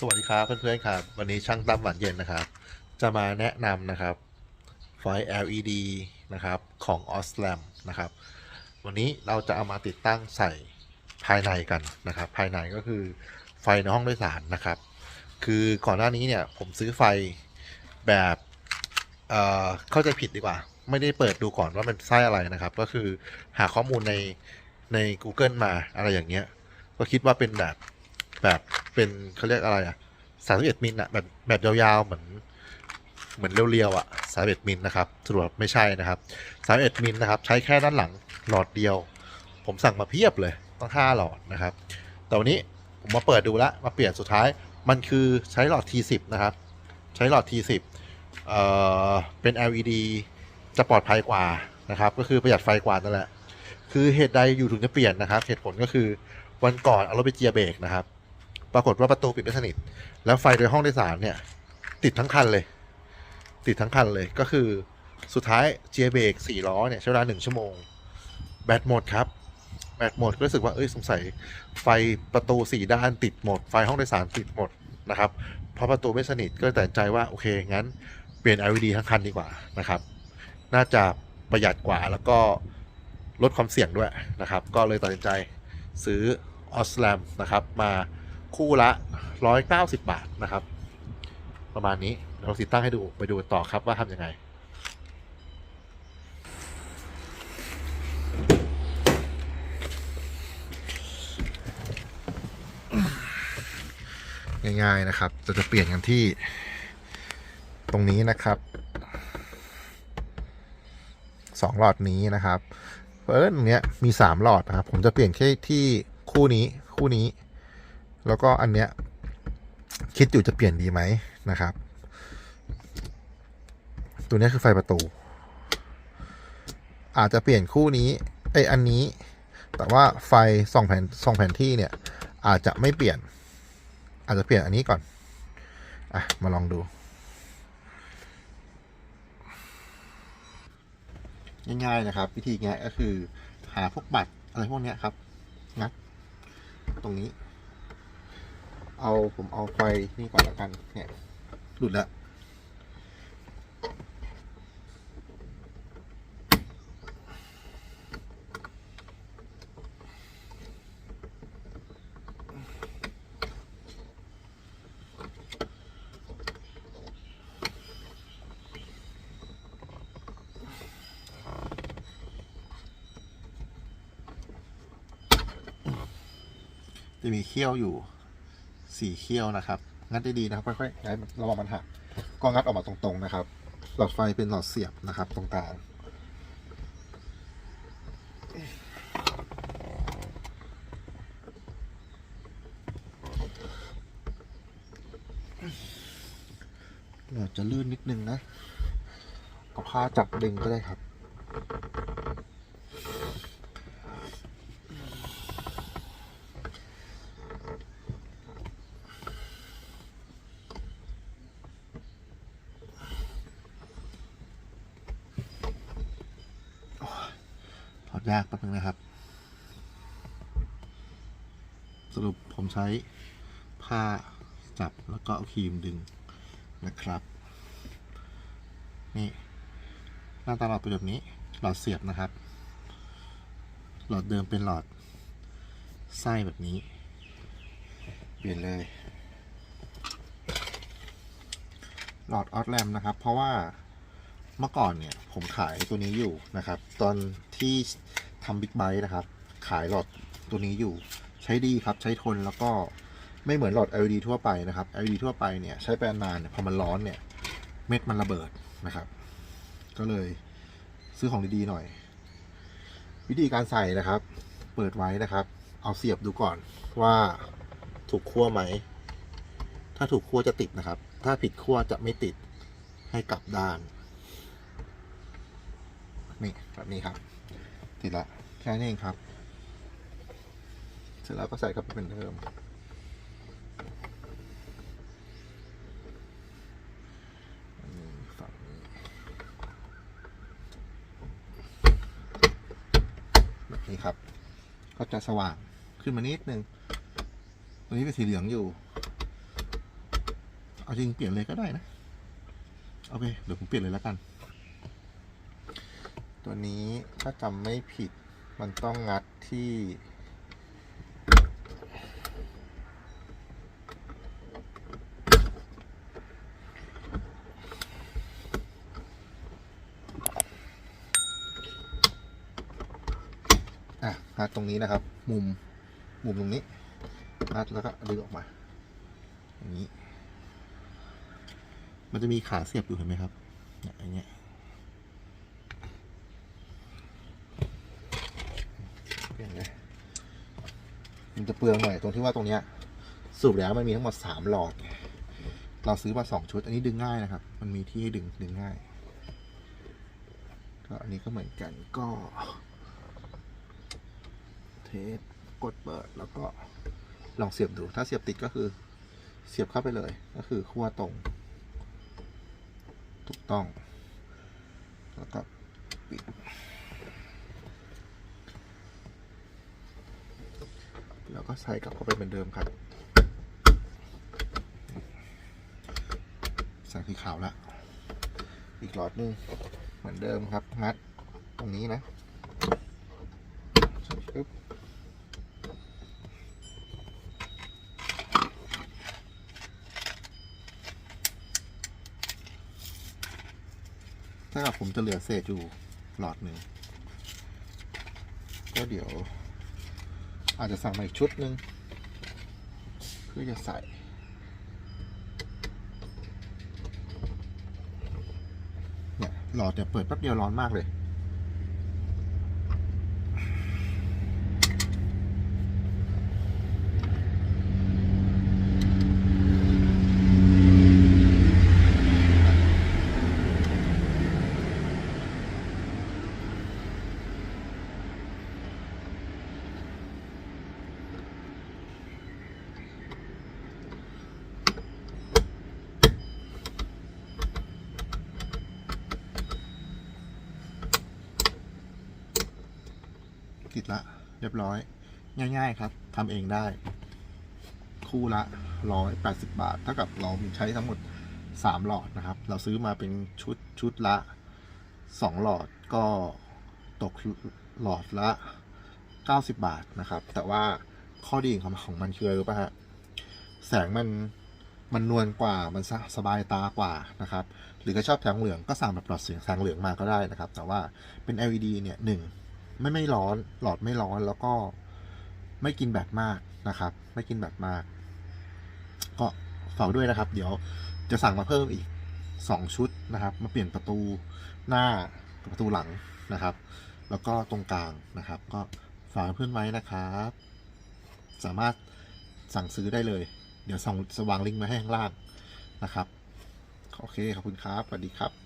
สวัสดีครับเพื่อนๆครับ วันนี้ช่างตั้มหวานเย็นนะครับ จะมาแนะนำนะครับไฟ LED นะครับของ o s l a m นะครับ วันนี้เราจะเอามาติดตั้งใส่ภายในกันนะครับ ภายในก็คือไฟในห้องโดยสารนะครับ คือก่อนหน้านี้เนี่ยผมซื้อไฟแบบเเข้าใจผิดดีกว่า ไม่ได้เปิดดูก่อนว่ามันไส้อะไรนะครับ ก็คือหาข้อมูลในใน Google มาอะไรอย่างเงี้ย ก็คิดว่าเป็นแบบแบบ เป็นเขาเรียกอะไรอะสามสิบเอ็ดมิลอะแบบแบบยาวๆเหมือนเหมือนเรียวๆอะสามสิบเอ็ดมิลนะครับสรุปไม่ใช่นะครับสามสิบเอ็ดมิลนะครับ ใช้แค่ด้านหลังหลอดเดียว ผมสั่งมาเพียบเลยต้องห้าหลอดนะครับ แต่วันนี้ผมมาเปิดดูล้วมาเปลี่ยนสุดท้ายมันคือใช้หลอด T10 นะครับ ใช้หลอด T10 เอ่อเป็น LED จะปลอดภัยกว่านะครับ ก็คือประหยัดไฟกว่านั่นแหละ คือเหตุใดอยู่ถึงจะเปลี่ยนนะครับ เหตุผลก็คือวันก่อนเอารถไปเจียเบรกนะครับ ปรากฏว่าประตูปิดไม่สนิท แล้วไฟในห้องโดยสารเนี่ย ติดทั้งคันเลย ติดทั้งคันเลยก็คือสุดท้ายเจียเบรกสี่ล้อเนี่ยใช้เวลาหนึ่งชั่วโมง แบตหมดครับ แบตหมดก็รู้สึกว่าเอ้ยสงสัยไฟประตูสี่ด้านติดหมด ไฟห้องโดยสารติดหมดนะครับเพราะประตูไม่สนิทก็เลยตัดสินใจว่าโอเคงั้นเปลี่ยน LED ทั้งคันดีกว่านะครับ น่าจะประหยัดกว่าแล้วก็ลดความเสี่ยงด้วยนะครับ ก็เลยตัดสินใจซื้อออสแลมนะครับมา คู่ละ 190 บาทนะครับ ประมาณนี้เราติดตั้งให้ดูไปดูต่อครับว่าทำยังไง ง่ายๆนะครับจะจะเปลี่ยนกันที่ตรงนี้นะครับสองหลอดนี้นะครับเพราะเอิญตรงเนี้ยมีสามหลอดนะครับ ผมจะเปลี่ยนแค่ที่คู่นี้คู่นี้ แล้วก็อันเนี้ยคิดอยู่จะเปลี่ยนดีไหมนะครับ ตัวนี้คือไฟประตู อาจจะเปลี่ยนคู่นี้ไออันนี้ แต่ว่าไฟส่องแผนส่องแผ่นที่เนี่ย อาจจะไม่เปลี่ยน อาจจะเปลี่ยนอันนี้ก่อน อะ มาลองดูง่ายๆนะครับ วิธีง่ายก็คือหาพวกบัตรอะไรพวกเนี้ยครับงัดตรงนี้ เอาผมเอาไฟนี่ก่อนละกัน เนี่ยหลุดล้วจะมีเขี้ยวอยู่ สีเขี้ยวนะครับ งัดได้ดีนะครับค่อยๆย้ายระวังมันหักก็งัดออกมาตรงๆนะครับ หลอดไฟเป็นหลอดเสียบนะครับตรงกลางเราจะลื่นนิดนึงนะเอาผ้าจับดึงก็ได้ครับ ยากแป๊บนึงนะครับ สรุปผมใช้ผ้าจับแล้วก็เอาครีมดึงนะครับ นี่หน้าตาหลอดเป็นแบบนี้ หลอดเสียบนะครับ หลอดเดิมเป็นหลอดไส้แบบนี้ เปลี่ยนเลย หลอดออสแลมนะครับ เพราะว่า เมื่อก่อนเนี่ยผมขายตัวนี้อยู่นะครับ ตอนที่ทำบิ๊กไบค์นะครับ ขายหลอดตัวนี้อยู่ ใช้ดีครับใช้ทนแล้วก็ไม่เหมือนหลอด LED ทั่วไปนะครับ LED ทั่วไปเนี่ยใช้ไปนานเนี่ยพอมันร้อนเนี่ยเม็ดมันระเบิดนะครับ ก็เลยซื้อของดีๆหน่อย วิธีการใส่นะครับ เปิดไว้นะครับ เอาเสียบดูก่อนว่าถูกขั้วไหม ถ้าถูกขั้วจะติดนะครับ ถ้าผิดขั้วจะไม่ติดให้กลับด้าน นี่แบบนี้ครับ ติดละแค่นี้เองครับ เสร็จแล้วก็ใส่กลับไปเป็นเดิมอันนี้ฝั่งนี้แบบนี้ครับ ก็จะสว่างขึ้นมานิดนึงตัวนี้เป็นสีเหลืองอยู่ เอาจริงเปลี่ยนเลยก็ได้นะ โอเค เดี๋ยวผมเปลี่ยนเลยแล้วกัน ตัวนี้ถ้าจำไม่ผิดมันต้องงัดที่ อะงัดตรงนี้นะครับ มุมมุมตรงนี้งัดแล้วก็ดึงออกมาอย่างนี้ มันจะมีขาเสียบอยู่เห็นไหมครับอย่างเงี้ย เปลี่ยนเลยมันจะเปลืองหน่อยตรงที่ว่าตรงเนี้ยสรุปแล้วมันมีทั้งหมดสามหลอด เราซื้อมาสองชุด อันนี้ดึงง่ายนะครับ มันมีที่ให้ดึงดึงง่าย ก็อันนี้ก็เหมือนกันก็ เทสกดเปิดแล้วก็ลองเสียบดู ถ้าเสียบติดก็คือเสียบเข้าไปเลย ก็คือขั้วตรง ถูกต้อง แล้วก็ปิด แล้วก็ใส่กลับเข้าไปเหมือนเดิมครับ ใส่สีขาวละ อีกหลอดหนึงเหมือนเดิมครับ งัดตรงนี้นะปึ๊บถ้ากับผมจะเหลือเศษอยู่หลอดหนึ่งก็เดี๋ยว อาจจะสั่งมาอีกชุดหนึ่งเพื่อจะใส่เนี่ยหลอดเนี่ยเปิดแป๊บเดียวร้อนมากเลย ติดละ เรียบร้อย ง่าย ๆ ครับทำเองได้ คู่ละร้อยแปดสิบบาท เท่ากับเรามีใช้ทั้งหมดสามหลอดนะครับ เราซื้อมาเป็นชุดชุดละสองหลอดก็ตกหลอดละเก้าสิบบาทนะครับ แต่ว่าข้อดีของของมันคืออะไรรู้ป่ะฮะแสงมันมันนวลกว่ามันสสบายตากว่านะครับ หรือก็ชอบแสงเหลืองก็สั่งแบบหลอดเสียงแสงเหลืองมาก็ได้นะครับ แต่ว่าเป็น LED เนี่ยหนึ่ง ไม่ไม่ร้อน หลอดไม่ร้อนแล้วก็ไม่กินแบตมากนะครับ ไม่กินแบตมาก ก็ฝากด้วยนะครับ เดี๋ยวจะสั่งมาเพิ่มอีกสองชุดนะครับ มาเปลี่ยนประตูหน้ากับประตูหลังนะครับ แล้วก็ตรงกลางนะครับ ก็ฝากเพื่อนไว้นะครับ สามารถสั่งซื้อได้เลย เดี๋ยวส่งสว่างลิงก์มาให้ข้างล่างนะครับ โอเค ขอบคุณครับ สวัสดีครับ